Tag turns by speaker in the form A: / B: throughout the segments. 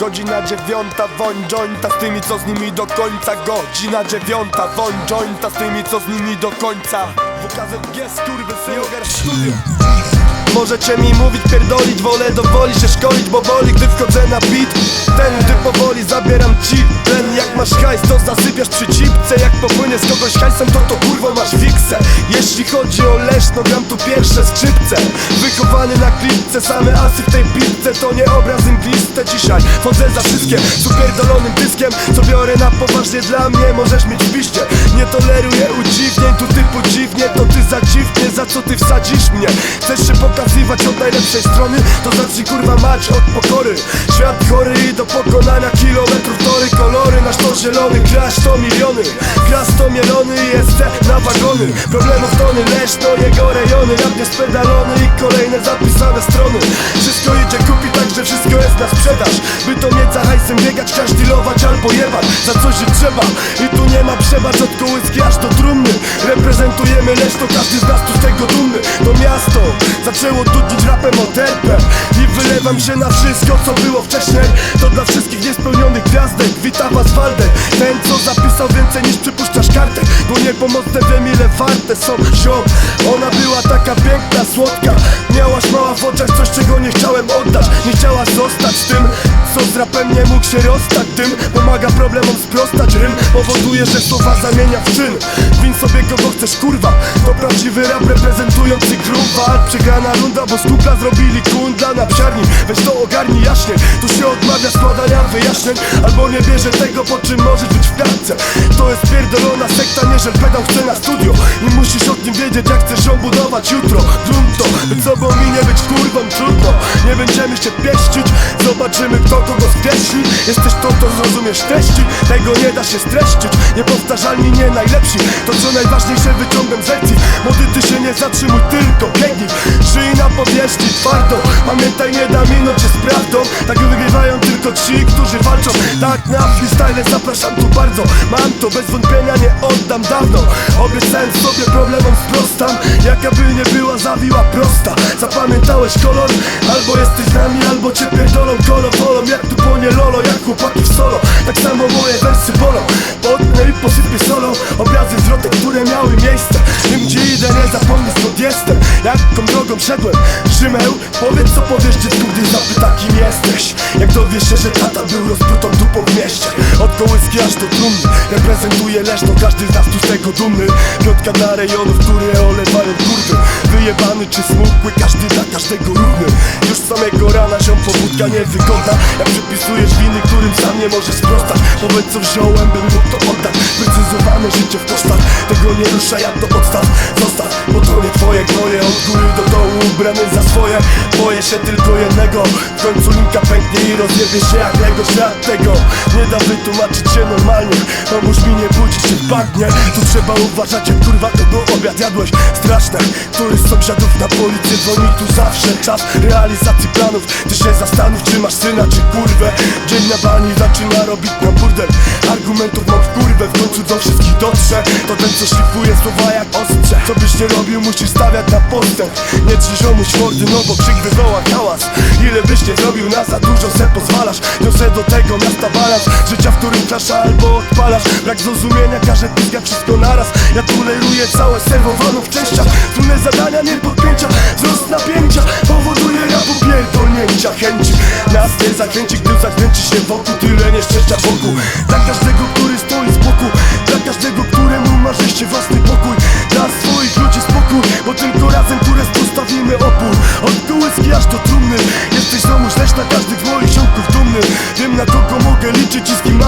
A: Godzina dziewiąta, woń jointa z tymi co z nimi do końca. Godzina dziewiąta, woń jointa z tymi co z nimi do końca. WKZG skurwysyn, ogar studio Możecie mi mówić, pierdolić, wolę dowoli się szkolić Bo boli, gdy wchodzę na beat. Ten, gdy powoli zabieram ci Ten, jak masz hajs, to zasypiasz przy cipce. Jak popłynie z kogoś hajsem, to to kurwo masz fiksę. Jeśli chodzi o leszno, gram tu pierwsze skrzypce. Wychowany na klipce, same asy w tej bitce To nie obraz mgliste dzisiaj. Wchodzę za wszystkie z upierdolonym dyskiem. Co biorę na poważnie dla mnie, możesz mieć piście Nie toleruję udziwnień, tu typu dziwnie To ty za dziwnie, za co ty wsadzisz mnie? Chcesz się od najlepszej strony. To zacznij kurwa mać od pokory. Świat chory do pokonania kilometrów tory. Kolory, nasz to zielony, grasz to miliony. Grasz to mielony i jest na wagony. Problemów tony, lecz to jego rejony. Rap jest pedalony i kolejne zapisane strony. Wszystko idzie kupi, także wszystko jest na sprzedaż. By to mieć za hajsem biegać, cash dealować albo jebać. Za coś żyć trzeba. I tu nie ma przebacz od kołyski aż do trumny. Reprezentujemy lecz to każdy z nas tu z tego dumny. To miasto zaczęło dudnić rapem o terpę I wylewam się na wszystko co było wcześniej. To dla wszystkich niespełnionych gwiazdek. Witam was Waldek Ten co zapisał więcej niż przypuszczasz kartek Bo niepomocne wiem ile warte są ziom. Ona była taka piękna, słodka. Miałaś mała w oczach coś czego nie chciałem oddać. Nie chciała zostać tym co z rapem nie mógł się rozstać. Tym pomaga problemom sprostać Rym. Powoduje, że słowa zamienia w czyn. Win sobie kogo chcesz kurwa. To prawdziwy rap reprezentujący gruwa Przegrana runda, bo z kupla zrobili kundla na psiarni Weź to ogarnij jaśnie. Tu się odmawia składania wyjaśnień Albo nie bierze tego po czym możesz być w klatce To jest pierdolona sekta, nie żel pedał chce na studio. I musisz o tym wiedzieć jak chcesz ją budować jutro. Grunto, być sobą i nie być kurwą trudno. Nie będziemy się pieścić Zobaczymy kto kogo skreśli Jesteś to, to zrozumiesz treści. Tego nie da się streścić. Niepowtarzalni, nie najlepsi. To co najważniejsze wyciągam z lekcji. Młody ty się nie zatrzymuj, tylko biegnij. Żyj na powierzchni twardo. Pamiętaj, nie da minąć się z prawdą. Tak wygrywają tylko ci, którzy walczą. Tak na freestyle zapraszam tu bardzo. Mam to, bez wątpienia nie oddam dawno. Obiecałem sobie problemom sprostam. Jaka by nie była zawiła prosta. Zapamiętałeś kolor? Albo jesteś z nami, albo cię pierdolą kolor wolą Jak tu płonie lolo, jak chłopaki w solo. Tak samo moje wersy bolą. Potnę i posypię solą Obrazy zwrotek, które miały miejsce. Wiem gdzie idę, nie zapomnij skąd jestem drogą szedłem Rzymeł, powiedz co powiesz dziecku, gdy zapyta kim jesteś? Jak dowiesz się, że tata był rozbrutą dupą w mieście? Od kołyski aż do trumny Reprezentuje leszno, każdy z nas tu z tego dumny. Piątka dla rejonów, które olewają Wyjebany czy smukły, każdy dla każdego równy. Już samego rana się pobudka nie wygląda. Jak przypisujesz winy, którym sam nie możesz sprostać. Powiedz co wziąłem, bym mógł to oddać. Precyzowane życie w kosztach. Tego nie rusza, jak to odstaw Zostaw, bo to nie twoje gnoje Od góry do ubrany za swoje. Boję się tylko jednego. W końcu linka pęknie i rozjebie się jak Lego. Świat tego nie da wytłumaczyć się normalnie. Pomóż mi nie budzić się bagnie Tu trzeba uważać jak kurwa kogo obiad. Jadłeś Straszne, który z sąsiadów na policję dzwoni. Tu zawsze czas realizacji planów. Ty się zastanów czy masz syna czy kurwę. Dzień na bani zaczyna robić na burdel. Argumentów mam w kurwę, w końcu do wszystkich dotrze. To ten co szlifuje słowa jak ostrze. Co byś nie robił musisz stawiać na postęp. Nie drzyj ziomuś mordy, no bo krzyk wywoła hałas. Ile byś nie zrobił na za dużo se pozwalasz. Niosę do tego miasta balans. Życia, w którym klasza albo odpalasz. Brak zrozumienia każe pizgać wszystko naraz. Ja toleruję całe serwowano w częściach Trudne zadania, nie podpięcia. Wzrost napięcia powoduje rapu pierdolnięcia. Chęci nas nie zakręci, gdy zakręci się wokół. Tyle nieszczęścia wokół. Dla każdego, który stoi z boku. Dla każdego, któremu marzy się własny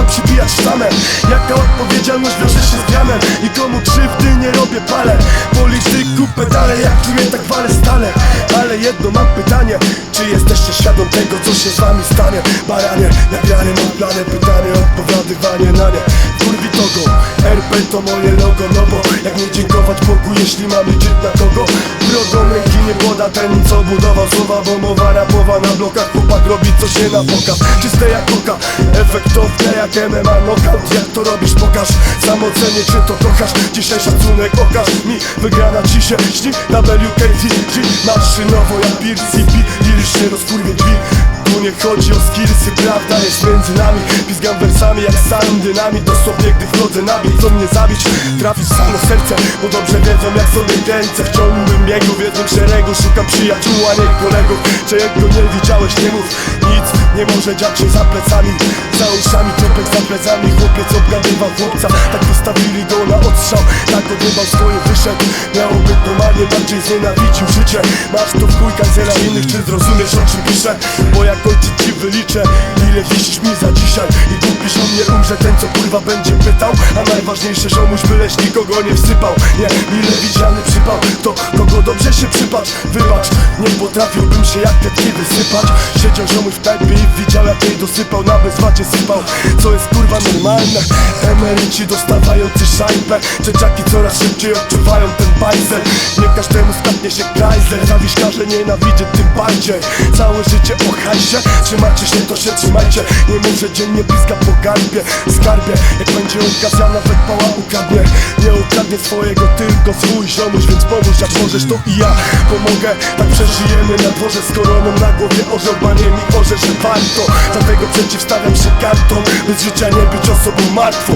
A: you. Przybijać sztamę Jaka odpowiedzialność wiąże się z mianem I komu krzywdy nie robię palę? Polityku pedale jak czuję tak walę stale. Ale jedno mam pytanie. Czy jesteście świadom tego co się z wami stanie? Baranie, nagrane mam plany Pytanie, odpowiadywanie na nie. Kurwi togo, RP to moje logo No bo jak nie dziękować Bogu jeśli mam liczyć na kogo? Drogą ręki nie poda ten co budował słowa Bo mowa rapowa na blokach. Chłopak robi co się na pokaz. Czyste jak koka, efektowne jak MMA Knockout, jak to robisz pokaż. Sam ocenię czy to kochasz? Dzisiaj szacunek okaż mi. Wygrana ci się śni. Na WKTG Maszynowo jak Beer CP Lirycznie rozkurwie drzwi. Tu nie chodzi o skillsy, prawda jest między nami. Pizgam wersami jak samym dynamit Dosłownie gdy wchodzę na bieg, co mnie zabić. Trafisz w samo serce, bo dobrze wiedzą jak sobie ręce W ciągłym biegu, w jednym szeregu Szukam przyjaciół, a nie kolegów. Czego nie widziałeś, nie mów Nic nie może dziać się za plecami. Za uszami, kropek za plecami. Chłopiec obgadywał chłopca. Tak postawili go na odstrzał. Tak odjebał swoje wyszedł. Miało być normalnie, bardziej znienawidził życie. Masz to w chuj kancela innych, czy zrozumiesz o czym piszę? Bo jak ojciec ci wyliczę Ile wisisz mi za dzisiaj. I kupisz o mnie umrze ten co kurwa będzie pytał A najważniejsze ziomuś byleś nikogo nie wsypał. Nie, ile widziany przypał To kogo dobrze się przypatrz Wybacz, nie potrafiłbym się jak tetki wysypać. Siedział ziomuś w knajpie i widział jak jej dosypał Na bezwacie sypał, co jest kurwa normalne? Emeryci dostawający szajbę Dzieciaki coraz szybciej odczuwają ten bajzel. Nie każdemu skapnie się Chrysler Zawiśkarze nienawidzę tym bardziej. Całe życie o hajsie Trzymacie się to się trzymajcie. Nie muszę dziennie bliska po garbie Skarbie, jak będzie okazja nawet pała ukradnie. Nie ukradnie swojego tylko swój ziomuś Więc pomóż jak możesz to i ja pomogę. Tak przeżyjemy na dworze z koroną na głowie Orzeł banie mi orze, że warto. Dlatego przeciwstawiam się kartom By życia nie być osobą martwą